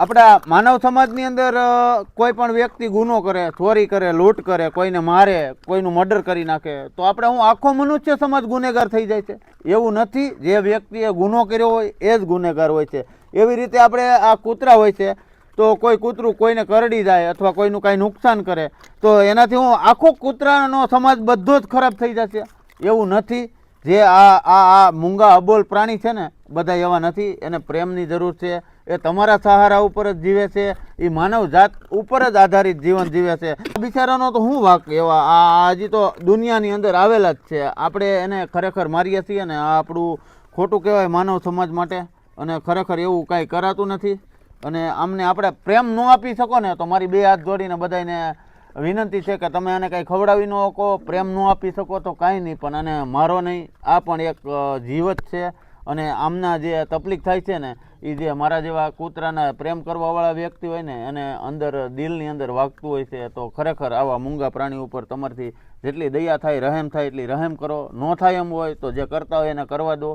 આપણા માનવ સમાજની અંદર કોઈ પણ વ્યક્તિ ગુનો કરે, ચોરી કરે, લૂંટ કરે, કોઈને મારે, કોઈનું મર્ડર કરી નાખે, તો આપણે હું આખો મનુષ્ય સમાજ ગુનેગાર થઈ જાય છે. એવું નથી, જે વ્યક્તિએ ગુનો કર્યો હોય, એ જ ગુનેગાર હોય છે. એવી રીતે આપણે આ કૂતરા હોય છે, તો કોઈ કૂતરું કોઈને કરડી જાય અથવા કોઈનું કાંઈ નુકસાન કરે, તો એનાથી હું આખો કૂતરાનો સમાજ બધો જ ખરાબ થઈ જશે. એવું નથી. જે આ આ આ મૂંગા અબોલ પ્રાણી છે ને, બધા એવા નથી, એને પ્રેમની જરૂર છે. એ તમારા સહારા ઉપર જ જીવે છે. એ માનવ જાત ઉપર જ આધારિત જીવન જીવે છે. બિચારાનો તો શું વાક એવા? આ હજી તો દુનિયાની અંદર આવેલા જ છે. આપણે એને ખરેખર મારીએ છીએ ને, આ આપણું ખોટું કહેવાય માનવ સમાજ માટે. અને ખરેખર એવું કાંઈ કરાતું નથી. અને આમને આપણે પ્રેમ ન આપી શકો ને, તો મારી બે હાથ જોડીને બધાને વિનંતી છે કે તમે આને કાંઈ ખવડાવી ન શકો, પ્રેમ ન આપી શકો તો કાંઈ નહીં, પણ આને મારો નહીં. આ પણ એક જીવત છે અને આમના જે તકલીફ થાય છે ને એ જે મારા જેવા કૂતરાના પ્રેમ કરવાવાળા વ્યક્તિ હોય ને, એને અંદર દિલની અંદર વાગતું હોય છે, તો ખરેખર આવા મૂંગા પ્રાણી ઉપર તમારથી જેટલી દયા થાય, રહેમ થાય, એટલી રહેમ કરો. ન થાય એમ હોય તો જે કરતા હોય એને કરવા દો.